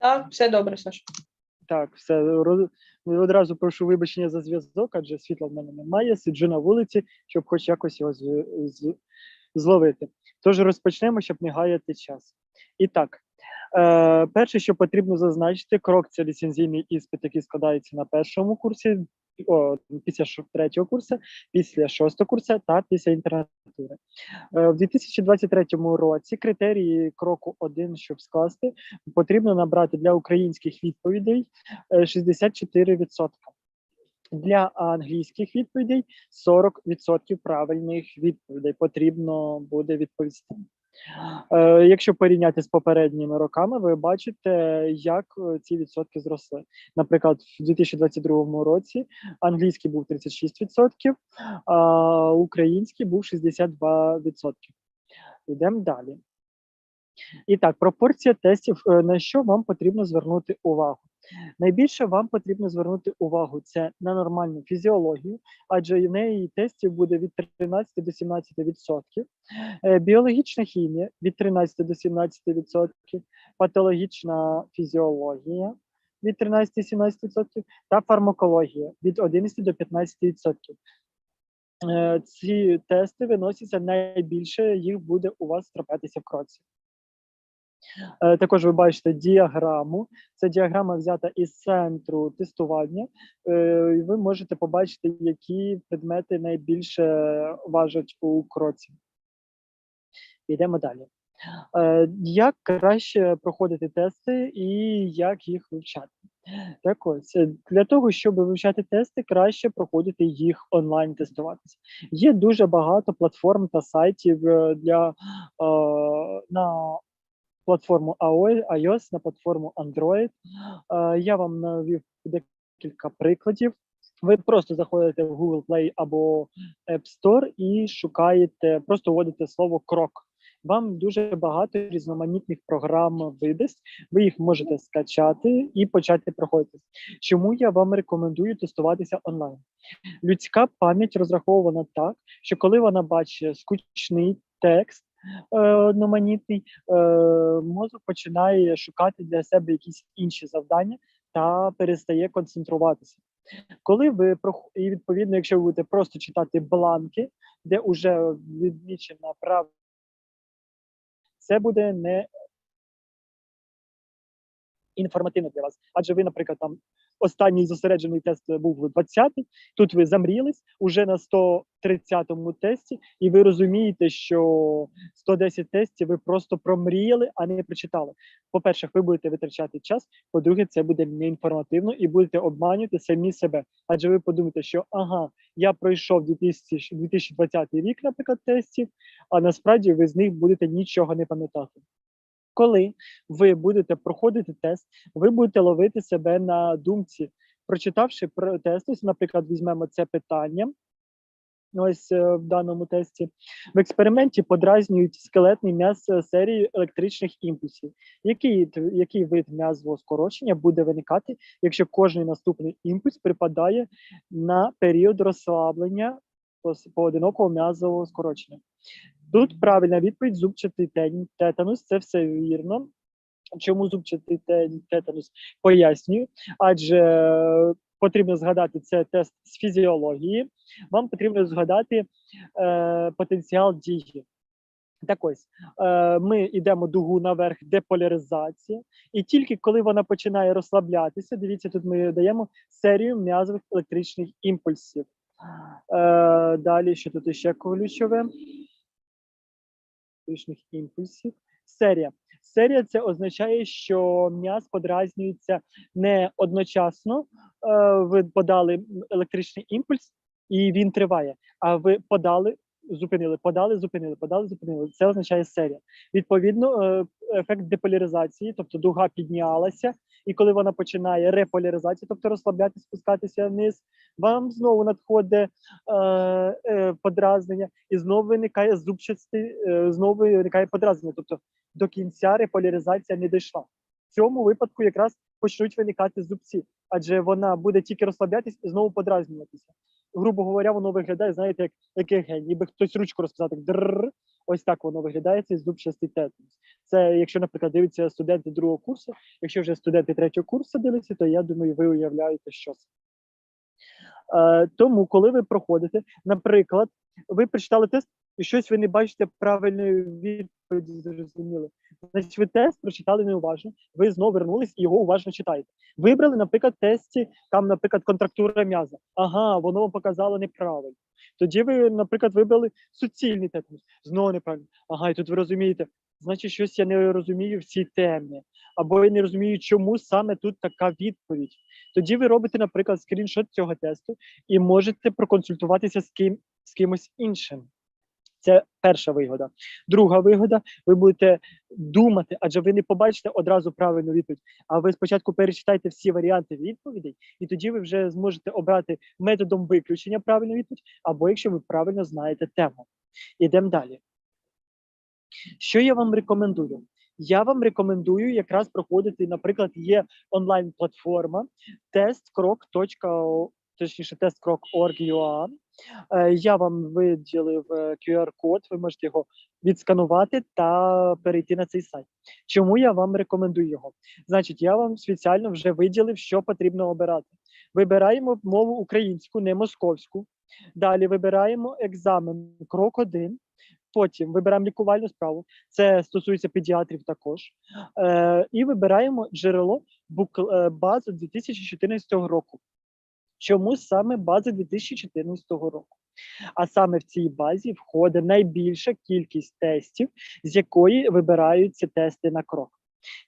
Так, все добре, Саш. Так, все одразу прошу вибачення за зв'язок, адже світла в мене немає. Сиджу на вулиці, щоб хоч якось його з, з, зловити. Тож розпочнемо, щоб не гаяти час. І так, е, перше, що потрібно зазначити, крок це ліцензійний іспит, який складається на першому курсі, о, після третього курсу, після шостого курсу та після інтернатури. Е, в 2023 році критерії кроку 1, щоб скласти, потрібно набрати для українських відповідей е, 64%. Для англійських відповідей 40% правильних відповідей потрібно буде відповісти. Е, Якщо порівняти з попередніми роками, ви бачите, як е, ці відсотки зросли. Наприклад, в 2022 році англійський був 36%, а український був 62%. Йдемо далі. І так, пропорція тестів, е, на що вам потрібно звернути увагу. Найбільше вам потрібно звернути увагу це на нормальну фізіологію, адже в неї тестів буде від 13 до 17 відсотків. Е, Біологічна хімія від 13 до 17 відсотків, патологічна фізіологія від 13 до 17 відсотків та фармакологія від 11 до 15 відсотків. Е, Ці тести виносяться найбільше, їх буде у вас траплятися в кроці. Е, Також ви бачите діаграму. Це діаграма взята із центру тестування. Е, і Ви можете побачити, які предмети найбільше важать у кроці. Йдемо далі. Е, Як краще проходити тести і як їх вивчати? Так ось для того, щоб вивчати тести, краще проходити їх онлайн тестуватися. Є дуже багато платформ та сайтів для на платформу iOS, на платформу Android. Я вам навів декілька прикладів. Ви просто заходите в Google Play або App Store і шукаєте, просто вводите слово крок. Вам дуже багато різноманітних програм видасть. Ви їх можете скачати і почати проходити. Чому я вам рекомендую тестуватися онлайн? Людська пам'ять розрахована так, що коли вона бачить скучний текст одноманітний, е, мозок починає шукати для себе якісь інші завдання та перестає концентруватися. Коли ви і відповідно, якщо ви будете просто читати бланки, де вже відмічена прав, це буде не інформативно для вас. Адже ви, наприклад, там останній зосереджений тест був 20-й, тут ви замрілись уже на 130-му тесті, і ви розумієте, що 110 тестів ви просто промріяли, а не прочитали. По-перше, ви будете витрачати час. По-друге, це буде неінформативно і будете обманювати самі себе. Адже ви подумаєте, що ага, я пройшов 2020 рік, наприклад, тестів, а насправді ви з них будете нічого не пам'ятати. Коли ви будете проходити тест, ви будете ловити себе на думці, прочитавши про тест, ось, наприклад, візьмемо це питання. Ось е, в даному тесті в експерименті подразнюють скелетний м'яз серії електричних імпульсів. Який, який вид м'язового скорочення буде виникати, якщо кожний наступний імпульс припадає на період розслаблення поодинокого м'язового скорочення? Тут правильна відповідь зубчатий тен- тетанус, це все вірно. Чому зубчатий тен- тетанус? Пояснюю, адже е, потрібно згадати це тест з фізіології. Вам потрібно згадати е, потенціал дії. Так ось, е, ми йдемо дугу наверх, деполяризація, і тільки коли вона починає розслаблятися, дивіться, тут ми даємо серію м'язових електричних імпульсів. Е, далі, що тут ще ключове? Електричних імпульсів. Серія. Серія це означає, що м'яз подразнюється не одночасно. Е, ви подали електричний імпульс, і він триває. А ви подали, зупинили, подали, зупинили, подали, зупинили. Це означає серія. Відповідно, е, ефект деполяризації, тобто дуга піднялася, і коли вона починає реполяризацію, тобто розслаблятися, спускатися вниз, вам знову надходить е, е, подразнення, і знову виникає зубчастий, е, знову виникає подразнення. Тобто до кінця реполяризація не дійшла. В цьому випадку якраз почнуть виникати зубці, адже вона буде тільки розслаблятися і знову подразнюватися. Грубо говоря, воно виглядає, знаєте, як, як ЕГЕ, ніби хтось ручку розказав, так. Ось так воно виглядає, цей зубчастий тетанус. Це, якщо, наприклад, дивляться студенти другого курсу, якщо вже студенти третього курсу дивляться, то я думаю, ви уявляєте, що це. Е, тому, коли ви проходите, наприклад, ви прочитали тест, і щось ви не бачите правильної відповіді, зрозуміли. Значить, ви тест прочитали неуважно, ви знову вернулись і його уважно читаєте. Вибрали, наприклад, тесті, там, наприклад, контрактура м'яза. Ага, воно вам показало неправильно. Тоді ви, наприклад, вибрали суцільний тетанус. Знову неправильно. Ага, і тут ви розумієте, значить, щось я не розумію в цій темі, або я не розумію, чому саме тут така відповідь. Тоді ви робите, наприклад, скріншот цього тесту і можете проконсультуватися з ким з кимось іншим. Це перша вигода. Друга вигода, ви будете думати, адже ви не побачите одразу правильну відповідь. А ви спочатку перечитайте всі варіанти відповідей, і тоді ви вже зможете обрати методом виключення правильну відповідь, або якщо ви правильно знаєте тему. Ідемо далі. Що я вам рекомендую? Я вам рекомендую якраз проходити, наприклад, є онлайн-платформа testkrok.o, точніше testkrok.org.ua. Е, Я вам виділив е, QR-код, ви можете його відсканувати та перейти на цей сайт. Чому я вам рекомендую його? Значить, я вам спеціально вже виділив, що потрібно обирати. Вибираємо мову українську, не московську. Далі вибираємо екзамен крок 1. Потім вибираємо лікувальну справу. Це стосується педіатрів також. Е, і вибираємо джерело е, базу 2014 року. Чому саме база 2014 року? А саме в цій базі входить найбільша кількість тестів, з якої вибираються тести на крок.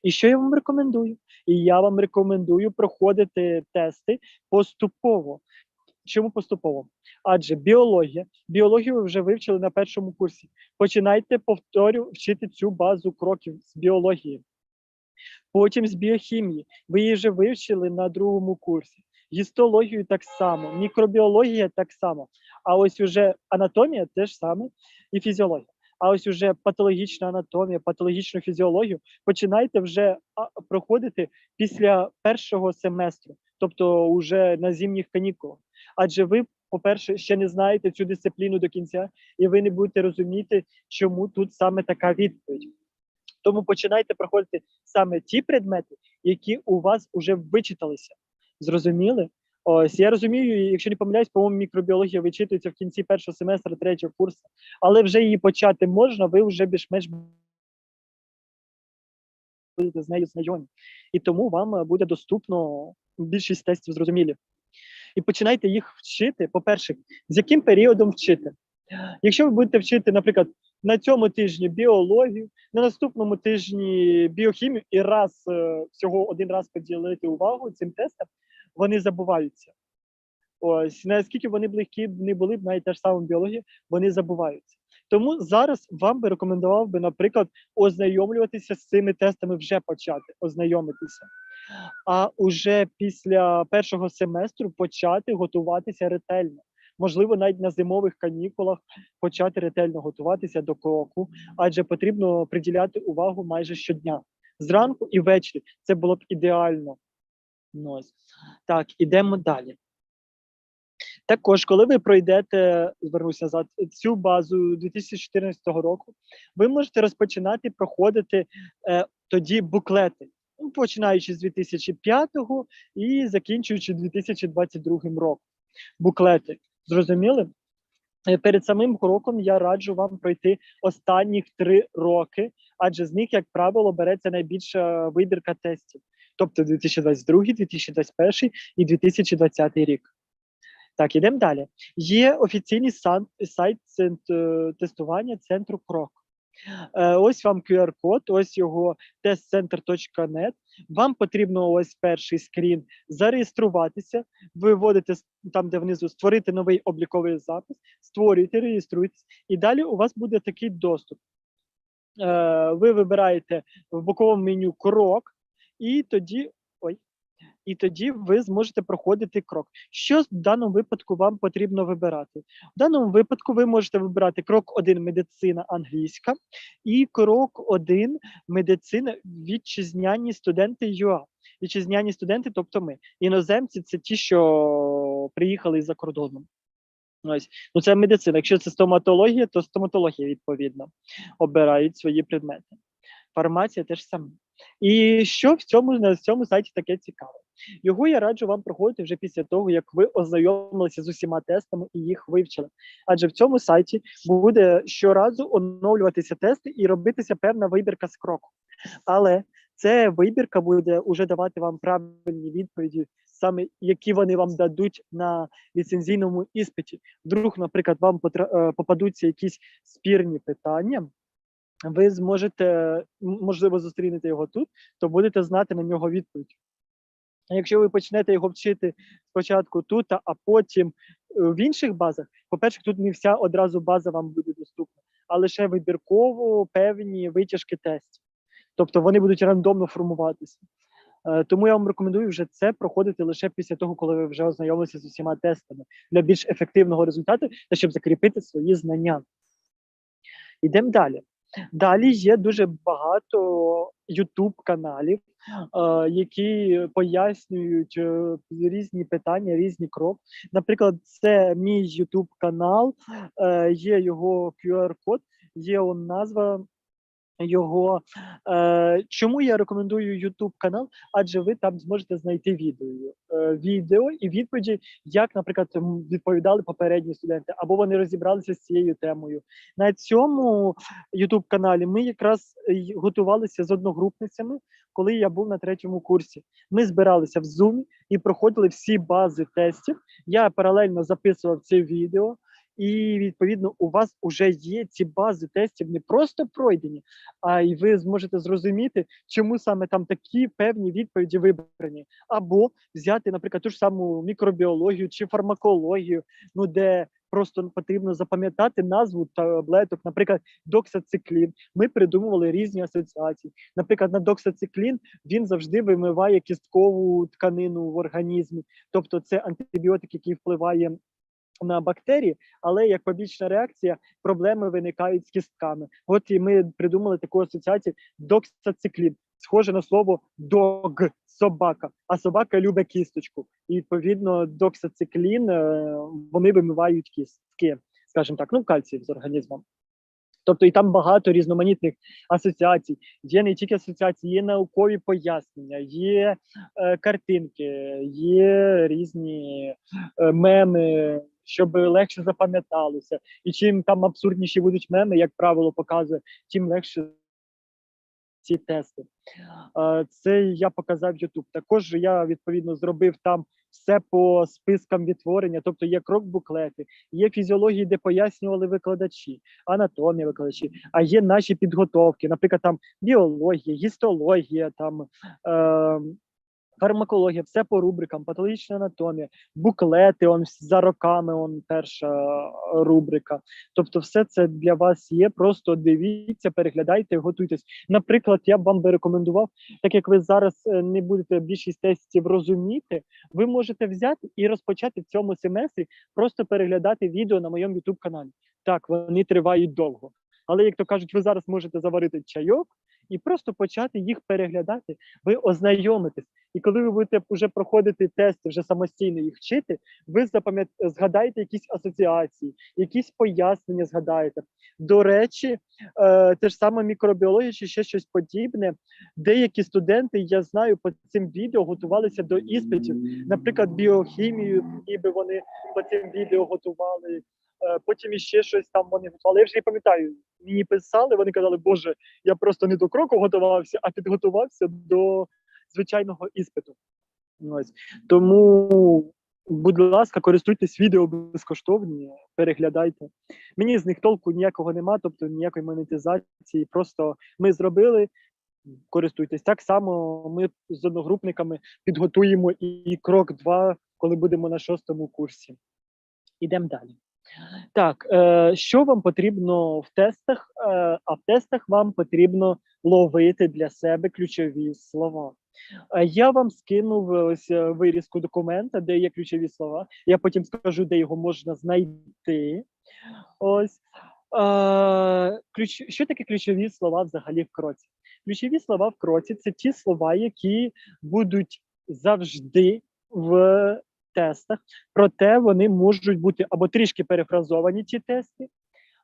І що я вам рекомендую? І я вам рекомендую проходити тести поступово. Чому поступово? Адже біологія, біологію ви вже вивчили на першому курсі. Починайте повторю вчити цю базу кроків з біології. Потім з біохімії. Ви її вже вивчили на другому курсі. Гістологію так само, мікробіологія так само. А ось уже анатомія теж саме і фізіологія. А ось уже патологічна анатомія, патологічну фізіологію починайте вже проходити після першого семестру, тобто уже на зимніх канікулах. Адже ви, по-перше, ще не знаєте цю дисципліну до кінця, і ви не будете розуміти, чому тут саме така відповідь. Тому починайте проходити саме ті предмети, які у вас вже вичиталися. Зрозуміли? Ось я розумію, якщо не помиляюсь, по-моєму, мікробіологія вичитується в кінці першого семестру третього курсу, але вже її почати можна, ви вже більш-менш будете з нею знайомі. І тому вам е, буде доступно більшість тестів зрозумілі. І починайте їх вчити. По-перше, з яким періодом вчити? Якщо ви будете вчити, наприклад, на цьому тижні біологію, на наступному тижні біохімію і раз е, всього один раз поділити увагу цим тестам, вони забуваються. Ось наскільки вони б легкі не були б навіть та ж сама біологія, вони забуваються. Тому зараз вам би рекомендував би, наприклад, ознайомлюватися з цими тестами, вже почати ознайомитися. А уже після першого семестру почати готуватися ретельно. Можливо, навіть на зимових канікулах почати ретельно готуватися до кроку, адже потрібно приділяти увагу майже щодня. Зранку і ввечері. Це було б ідеально. Ось. Так, ідемо далі. Також, коли ви пройдете, звернуся назад, цю базу 2014 року, ви можете розпочинати проходити е, тоді буклети, ну, починаючи з 2005 і закінчуючи 2022 роком. Буклети. Зрозуміли? Е, Перед самим кроком я раджу вам пройти останніх три роки, адже з них, як правило, береться найбільша вибірка тестів, тобто 2022, 2021 і 2020 рік. Так, ідемо далі. Є офіційний сайт е, тестування центру Крок. Е, Ось вам QR-код, ось його testcenter.net. Вам потрібно ось перший скрін зареєструватися. Ви вводите там, де внизу створити новий обліковий запис, створюєте, реєструєтесь, і далі у вас буде такий доступ. Е, Ви вибираєте в боковому меню крок, і тоді. Ой, і тоді ви зможете проходити крок. Що в даному випадку вам потрібно вибирати? В даному випадку ви можете вибирати крок 1 медицина англійська і крок 1 медицина вітчизняні студенти ЮА. Вітчизняні студенти, тобто ми. Іноземці це ті, що приїхали за кордоном. Ось. Ну, це медицина. Якщо це стоматологія, то стоматологія відповідно обирають свої предмети. Фармація теж саме. І що в цьому на цьому сайті таке цікаве? Його я раджу вам проходити вже після того, як ви ознайомилися з усіма тестами і їх вивчили. Адже в цьому сайті буде щоразу оновлюватися тести і робитися певна вибірка з кроку. Але ця вибірка буде уже давати вам правильні відповіді, саме які вони вам дадуть на ліцензійному іспиті. Вдруг, наприклад, вам е, попадуться якісь спірні питання. Ви зможете, можливо, зустрінете його тут, то будете знати на нього відповідь. Якщо ви почнете його вчити спочатку тут, а потім е, в інших базах, по-перше, тут не вся одразу база вам буде доступна, а лише вибірково певні витяжки тестів. Тобто вони будуть рандомно формуватися. Е, Тому я вам рекомендую вже це проходити лише після того, коли ви вже ознайомилися з усіма тестами для більш ефективного результату та щоб закріпити свої знання. Йдемо далі. Далі є дуже багато youtube каналів, е, які пояснюють е, різні питання, різні кроки. Наприклад, це мій youtube канал, е, є його QR-код, є он назва його. Е, чому я рекомендую YouTube канал? Адже ви там зможете знайти відео, е, відео і відповіді, як, наприклад, відповідали попередні студенти, або вони розібралися з цією темою. На цьому YouTube каналі ми якраз готувалися з одногрупницями, коли я був на третьому курсі. Ми збиралися в Zoom і проходили всі бази тестів. Я паралельно записував це відео. І відповідно у вас вже є ці бази тестів не просто пройдені, а й ви зможете зрозуміти, чому саме там такі певні відповіді вибрані, або взяти, наприклад, ту ж саму мікробіологію чи фармакологію, ну де просто потрібно запам'ятати назву таблеток, наприклад, доксациклін. Ми придумували різні асоціації. Наприклад, на доксациклін він завжди вимиває кісткову тканину в організмі, тобто це антибіотик, який впливає на бактерії, але як побічна реакція проблеми виникають з кістками. От і ми придумали таку асоціацію доксациклін. Схоже на слово дог собака, а собака любить кісточку. І відповідно доксациклін е, вони вимивають кістки, скажімо так, ну кальцій з організмом. Тобто і там багато різноманітних асоціацій. Є не тільки асоціації, є наукові пояснення, є е, картинки, є різні е, меми, щоб легше запам'яталося. І чим там абсурдніші будуть меми, як правило, показує, тим легше ці тести. Це я показав YouTube. Також я відповідно зробив там все по спискам відтворення, тобто є крок-буклети, є фізіології, де пояснювали викладачі, анатомія викладачі, а є наші підготовки, наприклад, там біологія, гістологія, там е, фармакологія, все по рубрикам, патологічна анатомія, буклети, он за роками, он перша е, рубрика. Тобто, все це для вас є. Просто дивіться, переглядайте, готуйтесь. Наприклад, я б вам би рекомендував, так як ви зараз е, не будете більшість тестів розуміти, ви можете взяти і розпочати в цьому семестрі просто переглядати відео на моєму youtube каналі. Так, вони тривають довго. Але як то кажуть, ви зараз можете заварити чайок і просто почати їх переглядати, ви ознайомитесь. І коли ви будете вже проходити тести, вже самостійно їх вчити, ви запам'ят... згадаєте якісь асоціації, якісь пояснення згадаєте. До речі, е, те ж саме мікробіологія чи ще щось подібне. Деякі студенти, я знаю, по цим відео готувалися до іспитів, наприклад, біохімію, ніби вони по цим відео готували. Е, Потім іще щось там вони готували. Я вже не пам'ятаю. Мені писали, вони казали, Боже, я просто не до кроку готувався, а підготувався до звичайного іспиту. Ось. Тому, будь ласка, користуйтесь відео безкоштовні, переглядайте. Мені з них толку ніякого нема, тобто ніякої монетизації. Просто ми зробили. Користуйтесь так само. Ми з одногрупниками підготуємо і крок 2, коли будемо на шостому курсі. Ідемо далі. Так, е, що вам потрібно в тестах? Е, а в тестах вам потрібно ловити для себе ключові слова. Е, Я вам скинув ось е, вирізку документа, де є ключові слова. Я потім скажу, де його можна знайти. Ось. Е, ключ... Що таке ключові слова взагалі в кроці? Ключові слова в кроці це ті слова, які будуть завжди в тестах, проте вони можуть бути або трішки перефразовані ці тести,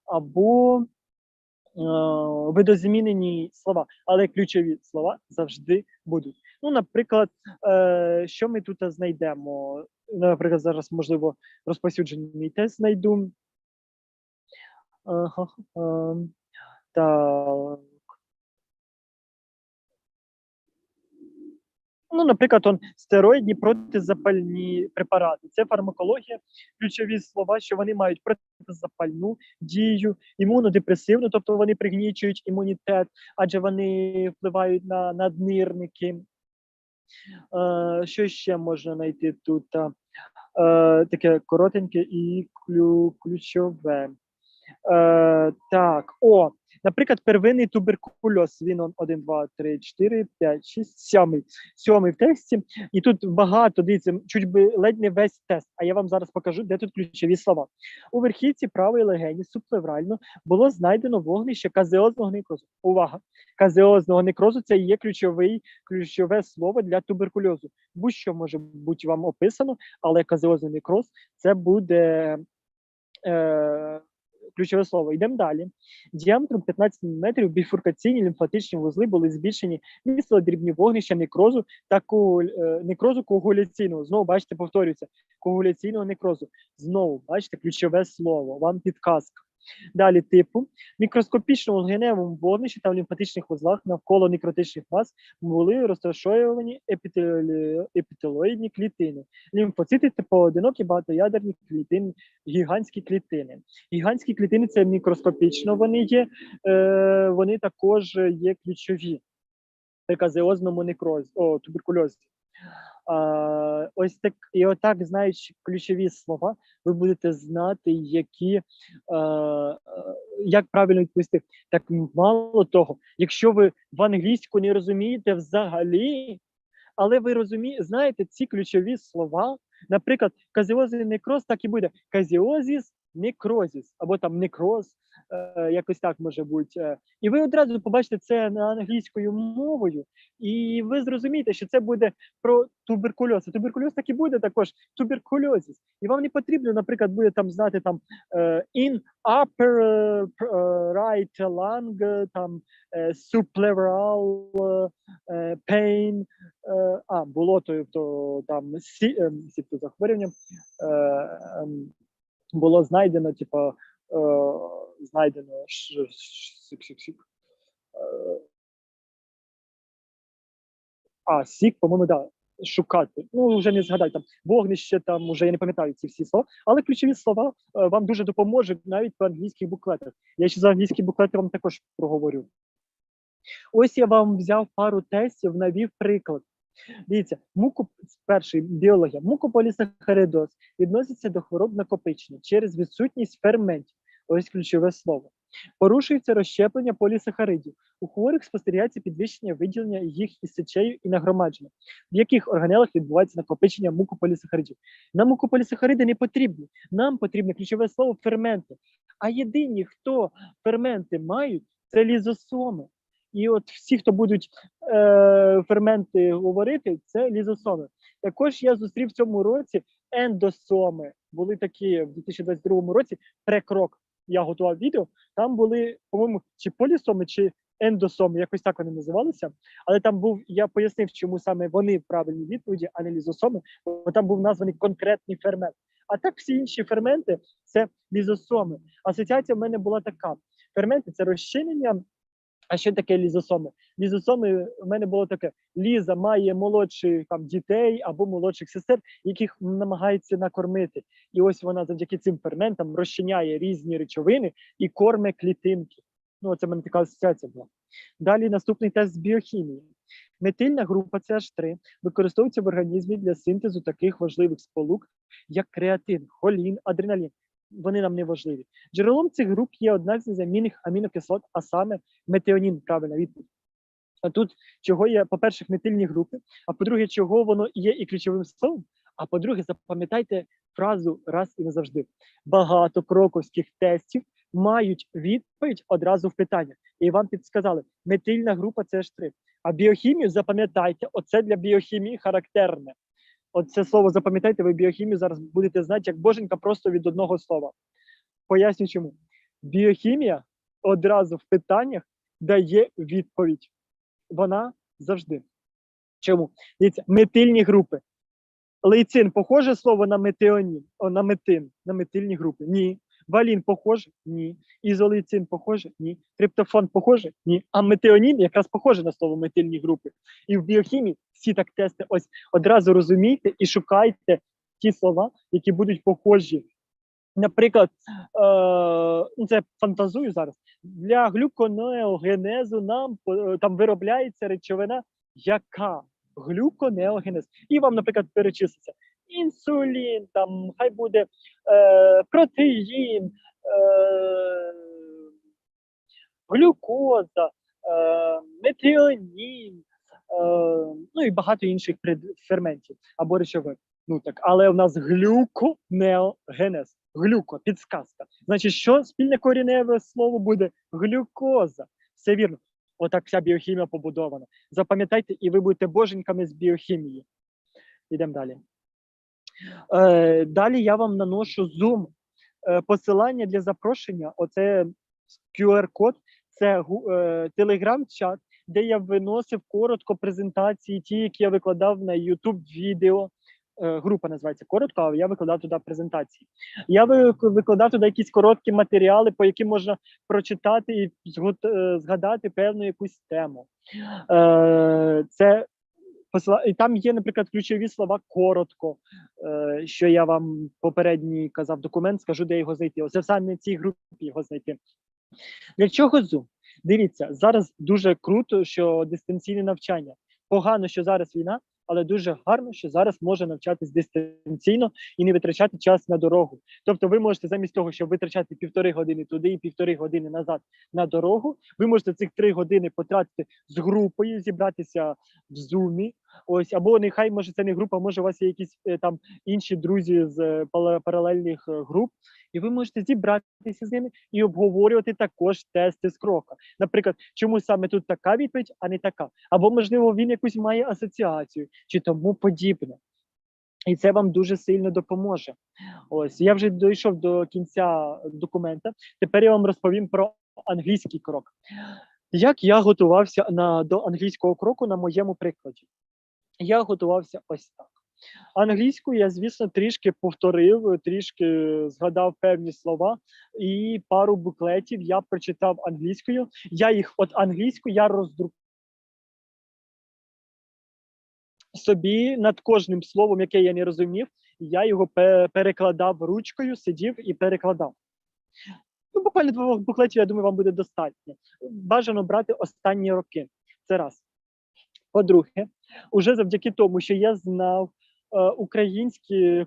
або е, видозмінені слова, але ключові слова завжди будуть. Ну, наприклад, е, що ми тут знайдемо? Наприклад, зараз, можливо, розповсюджений тест знайду. Ага, ем, так. Ну, наприклад, он стероїдні протизапальні препарати. Це фармакологія, ключові слова, що вони мають протизапальну дію, імунодепресивну, тобто вони пригнічують імунітет, адже вони впливають на наднирники. Е, що ще можна знайти тут? Е, таке коротеньке і ключове. Е, так, о, наприклад, первинний туберкульоз. Він он 1, 2, 3, 4, 5, 6, 7. Сьомий в тесті. І тут багато, дивіться, чуть би ледь не весь тест. А я вам зараз покажу, де тут ключові слова. У верхівці правої легені субплеврально було знайдено вогнище казеозного некрозу. Увага! Казеозного некрозу це є ключовий, ключове слово для туберкульозу. Будь-що може бути вам описано, але казеозний некроз це буде. Е, ключове слово. Йдемо далі. Діаметром 15 мм біфуркаційні лімфатичні вузли були збільшені, містили дрібні вогнища некрозу та ку... е, некрозу коагуляційного. Знову бачите, повторюється, коагуляційного некрозу. Знову бачите, ключове слово. Вам підказка. Далі типу мікроскопічному легеневому вогнищі та в лімфатичних вузлах навколо некротичних мас були розташовані епітелоїдні клітини, лімфоцити та поодинокі багатоядерні клітини, гігантські клітини. Гігантські клітини це мікроскопічно. Вони є, е, вони також є ключові при казеозному некрозі, о, туберкульозі. Ось так, і отак, знаючи ключові слова, ви будете знати, які як правильно відповісти. Так мало того, якщо ви в англійську не розумієте взагалі, але ви розумієте, знаєте ці ключові слова. Наприклад, казіозний некроз так і буде казіозіс некрозіс, або там некроз, якось так може бути. Е. І ви одразу побачите це на англійською мовою, і ви зрозумієте, що це буде про туберкульоз. Туберкульоз так і буде також туберкульозіс. І вам не потрібно, наприклад, буде там знати там е, in upper е, е, right lung, е, там е, subpleural е, pain, е, а було то, то там сі, е, сіптозахворювання. Е, ем, було знайдено, типу, е, знайдено ш, ш, сік, сік, сік. Е, а, сік, по-моєму, да, шукати. Ну, вже не згадаю там вогнище, там уже я не пам'ятаю ці всі слова, але ключові слова е, вам дуже допоможуть навіть по англійських буклетах. Я ще за англійські буклети вам також проговорю. Ось я вам взяв пару тестів, навів приклад. Дивіться, муку перший біологія, мукополісахаридоз відноситься до хвороб накопичення через відсутність ферментів. Ось ключове слово. Порушується розщеплення полісахаридів. У хворих спостерігається підвищення виділення їх із сечею і нагромадження, в яких органелах відбувається накопичення мукополісахаридів. Нам мукополісахариди не потрібні. Нам потрібне ключове слово ферменти. А єдині, хто ферменти мають, це лізосоми. І от всі, хто будуть е, ферменти говорити, це лізосоми. Також я зустрів в цьому році ендосоми. Були такі в 2022 році прекрок. Я готував відео. Там були, по-моєму, чи полісоми, чи ендосоми, якось так вони називалися. Але там був, я пояснив, чому саме вони в правильній відповіді, а не лізосоми, бо там був названий конкретний фермент. А так всі інші ферменти це лізосоми. Асоціація в мене була така: ферменти це розчинення. А що таке лізосоми? Лізосоми в мене було таке: Ліза має молодших там дітей або молодших сестер, яких намагається накормити. І ось вона завдяки цим ферментам розчиняє різні речовини і корме клітинки. Ну, це мене така асоціація була. Далі наступний тест з біохімії. Метильна група CH3 використовується в організмі для синтезу таких важливих сполук, як креатин, холін, адреналін вони нам не важливі. Джерелом цих груп є одна з незамінних амінокислот, а саме метеонін, правильна відповідь. А тут чого є, по-перше, метильні групи, а по-друге, чого воно є і ключовим словом. А по-друге, запам'ятайте фразу раз і назавжди. Багато кроковських тестів мають відповідь одразу в питання. І вам підсказали, метильна група це ж 3 А біохімію запам'ятайте, оце для біохімії характерне. От це слово запам'ятайте, ви біохімію зараз будете знати як боженька просто від одного слова. Поясню чому. Біохімія одразу в питаннях дає відповідь. Вона завжди. Чому? Дивіться, метильні групи. Лейцин похоже слово на метеонін, о, на метин, на метильні групи? Ні. Валін похоже? Ні. Ізолейцин похоже? Ні. Триптофан похоже? Ні. А метеонін якраз похоже на слово метильні групи. І в біохімії всі так тести. Ось одразу розумійте і шукайте ті слова, які будуть похожі. Наприклад, е, ну це фантазую зараз. Для глюконеогенезу нам е, там виробляється речовина, яка глюконеогенез. І вам, наприклад, перечислиться інсулін, там хай буде е, протеїн, е, глюкоза, е, метіонін, е, ну і багато інших ферментів або речовин. Ну так, але у нас глюконеогенез. Глюко, підсказка. Значить, що спільне коріневе слово буде глюкоза. Все вірно. Отак вся біохімія побудована. Запам'ятайте, і ви будете боженьками з біохімії. Йдемо далі. Е, далі я вам наношу Zoom. Е, посилання для запрошення. Оце QR-код, це телеграм-чат, де я виносив коротко презентації, ті, які я викладав на YouTube відео. Е, Група називається коротко, а я викладав туди презентації. Я викладав туди якісь короткі матеріали, по яким можна прочитати і згадати певну якусь тему. Це. І там є, наприклад, ключові слова коротко, е, що я вам попередній казав документ, скажу, де його знайти. Оце саме цій групі його знайти. Для чого Zoom? Дивіться, зараз дуже круто, що дистанційне навчання. Погано, що зараз війна, але дуже гарно, що зараз може навчатись дистанційно і не витрачати час на дорогу. Тобто, ви можете замість того, щоб витрачати півтори години туди і півтори години назад на дорогу, ви можете цих три години потратити з групою, зібратися в зумі. Ось або нехай може це не група, може у вас є якісь е, там інші друзі з е, паралельних е, груп, і ви можете зібратися з ними і обговорювати також тести з крока. Наприклад, чому саме тут така відповідь, а не така, або можливо він якусь має асоціацію чи тому подібне. І це вам дуже сильно допоможе. Ось я вже дійшов до кінця документа. Тепер я вам розповім про англійський крок. Як я готувався на, до англійського кроку на моєму прикладі? Я готувався ось так. Англійську я, звісно, трішки повторив, трішки згадав певні слова, і пару буклетів я прочитав англійською. Я їх, от англійську, я роздрукував собі над кожним словом, яке я не розумів, я його перекладав ручкою, сидів і перекладав. Ну, буквально двох буклетів, я думаю, вам буде достатньо. Бажано брати останні роки. Це раз. По-друге, уже завдяки тому, що я знав е, українські,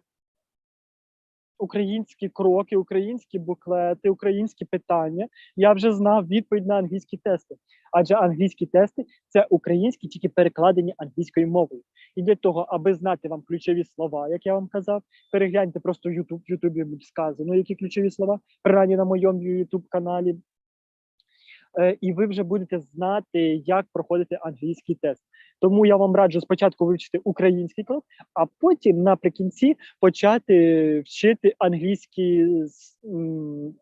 українські кроки, українські буклети, українські питання, я вже знав відповідь на англійські тести. Адже англійські тести це українські, тільки перекладені англійською мовою. І для того, аби знати вам ключові слова, як я вам казав, перегляньте просто YouTube, в Ютубі сказано, які ключові слова, принаймні на моєму YouTube каналі. Е, і ви вже будете знати, як проходити англійський тест. Тому я вам раджу спочатку вивчити український крок, а потім наприкінці почати вчити англійські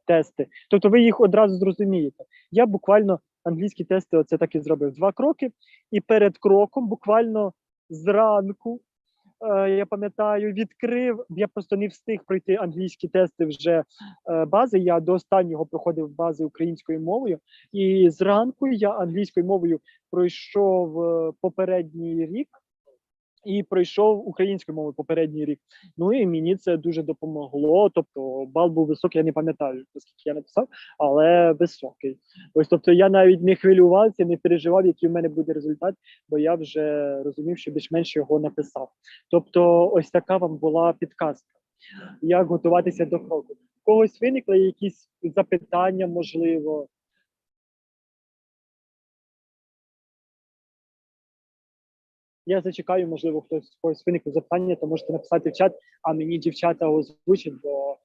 тести. Тобто ви їх одразу зрозумієте. Я буквально англійські тести оце так і зробив. Два кроки, і перед кроком, буквально зранку, я пам'ятаю, відкрив. Я просто не встиг пройти англійські тести вже е, бази. Я до останнього проходив бази українською мовою. І зранку я англійською мовою пройшов е, попередній рік і пройшов українською мовою попередній рік. Ну і мені це дуже допомогло. Тобто бал був високий, я не пам'ятаю, наскільки я написав, але високий. Ось тобто я навіть не хвилювався, не переживав, який в мене буде результат, бо я вже розумів, що більш-менш його написав. Тобто, ось така вам була підказка, як готуватися до кроку. Когось виникли якісь запитання, можливо. Я зачекаю, можливо, хтось когось виникне запитання, то можете написати в чат, а мені дівчата озвучать, бо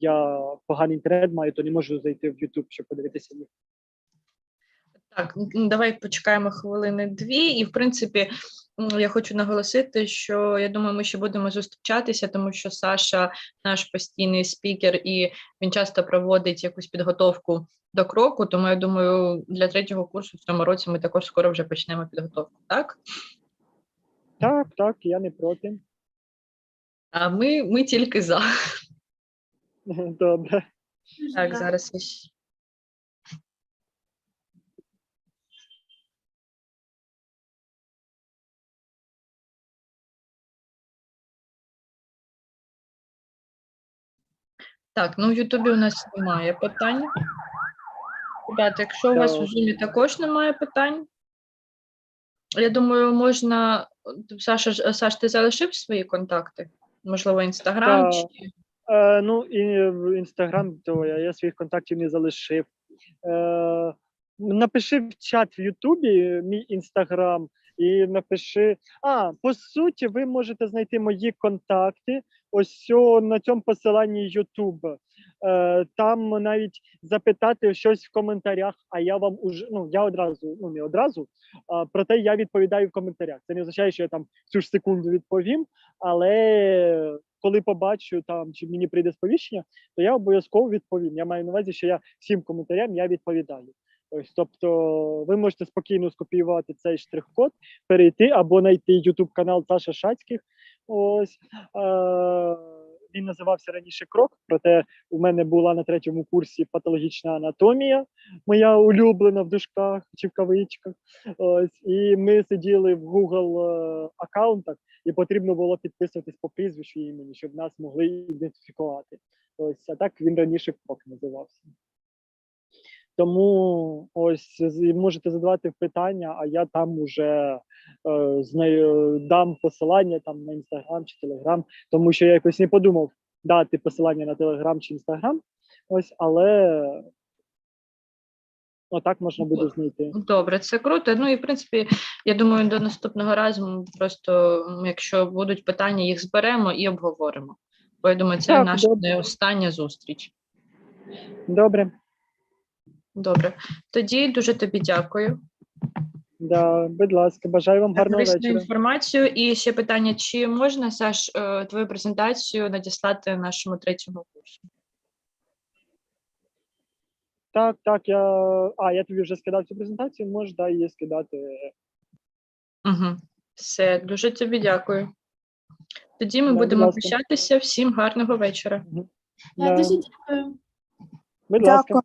я поганий інтернет маю, то не можу зайти в YouTube, щоб подивитися їх. Так, давай почекаємо хвилини дві. І, в принципі, я хочу наголосити, що я думаю, ми ще будемо зустрічатися, тому що Саша наш постійний спікер, і він часто проводить якусь підготовку до кроку. Тому я думаю, для третього курсу в цьому році ми також скоро вже почнемо підготовку. Так, Так, так, я не проти. а ми, ми тільки за. Добре. Так, зараз я щ- Так, ну в Ютубі у нас немає питань. Ребята, якщо у вас в Так. Zoom також немає питань, я думаю, можна. Саша, Саш, ти залишив свої контакти? Можливо, інстаграм Так. чи Е, ну, і в інстаграм, то я, я своїх контактів не залишив. Е, напиши в чат в Ютубі мій інстаграм і напиши. А, по суті, ви можете знайти мої контакти ось на цьому посиланні Ютуб. Е, там навіть запитати щось в коментарях, а я вам уже ну я одразу, ну не одразу, проте я відповідаю в коментарях. Це не означає, що я там цю ж секунду відповім, але коли побачу там чи мені прийде сповіщення, то я обов'язково відповім. Я маю на увазі, що я всім коментарям я відповідаю. Тобто, ви можете спокійно скопіювати цей штрих-код, перейти або знайти YouTube канал Саша Шацьких. Ось е- він називався раніше крок. Проте у мене була на третьому курсі патологічна анатомія, моя улюблена в дужках чи в кавичках. Ось і ми сиділи в Google е, аккаунтах і потрібно було підписуватись по прізвищу імені, щоб нас могли ідентифікувати. Ось, а так він раніше крок називався. Тому ось можете задавати питання, а я там уже е, знаю, дам посилання там на інстаграм чи телеграм, тому що я якось не подумав дати посилання на телеграм чи інстаграм. Ось, але отак можна буде знайти. Добре, це круто. Ну і в принципі, я думаю, до наступного разу ми просто, якщо будуть питання, їх зберемо і обговоримо. Бо я думаю, це Так, наша добре. не остання зустріч. Добре, Добре, тоді дуже тобі дякую. да, будь ласка, бажаю вам гарного корисну вечора. інформацію. І ще питання: чи можна Саш е, твою презентацію надіслати нашому третьому курсу? Так, так, я. А, я тобі вже скидав цю презентацію, можеш да, її скидати. Угу. Все, дуже тобі дякую. Тоді ми Да, будемо прощатися. Всім гарного вечора. Да. Дуже дякую. Будь ласка.